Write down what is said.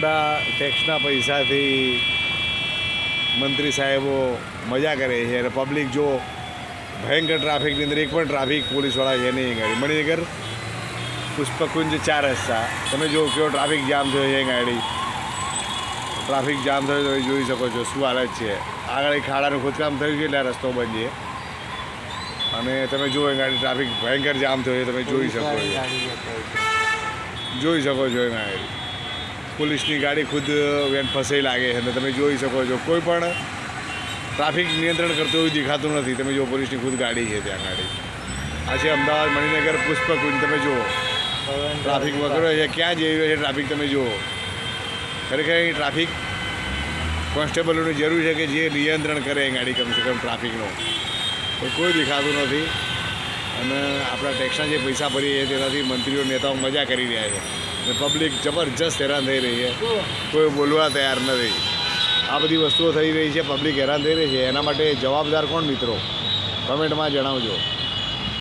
આપણા ટેક્સના પૈસાથી મંત્રી સાહેબો મજા કરે છે અને પબ્લિક જો ભયંકર ટ્રાફિકની અંદર એક પણ ટ્રાફિક પોલીસવાળા છે નહીં ગાડી. મણિનગર પુષ્પકુંજ ચાર રસ્તા. તમે જો કેવો ટ્રાફિક જામ થયો છે ગાડી? ટ્રાફિક જામ થયો તમે જોઈ શકો છો શું હાલત છે. આગળ ખાડાનું ખોદકામ થયું છે એટલે આ રસ્તો બંધ છે. અને તમે જુઓ એ ગાડી ટ્રાફિક ભયંકર જામ થયો છે તમે જોઈ શકો છો. જોઈ શકો છો એ ગાડી. પોલીસની ગાડી ખુદ વેન ફસાઈ લાગે છે અને તમે જોઈ શકો છો. કોઈ પણ ટ્રાફિક નિયંત્રણ કરતું એવું દેખાતું નથી. તમે જો પોલીસની ખુદ ગાડી છે ત્યાં ગાડી. આ છે અમદાવાદ મણિનગર પુષ્પકુંજ, તમે જુઓ. ટ્રાફિક વગેરે છે ક્યાં જઈ રહ્યો છે ટ્રાફિક, તમે જુઓ. ખરેખર અહીં ટ્રાફિક કોન્સ્ટેબલોની જરૂર છે કે જે નિયંત્રણ કરે એ ગાડી કમસે કમ ટ્રાફિકનું. કોઈ દેખાતું નથી. અને આપણા ટેક્સના જે પૈસા ભરીએ તેનાથી મંત્રીઓ, નેતાઓ મજા કરી રહ્યા છે. અને પબ્લિક જબરજસ્ત હેરાન થઈ રહી છે. કોઈ બોલવા તૈયાર નથી. આ બધી વસ્તુઓ થઈ રહી છે, પબ્લિક હેરાન થઈ રહી છે. એના માટે જવાબદાર કોણ મિત્રો? કમેન્ટમાં જણાવજો.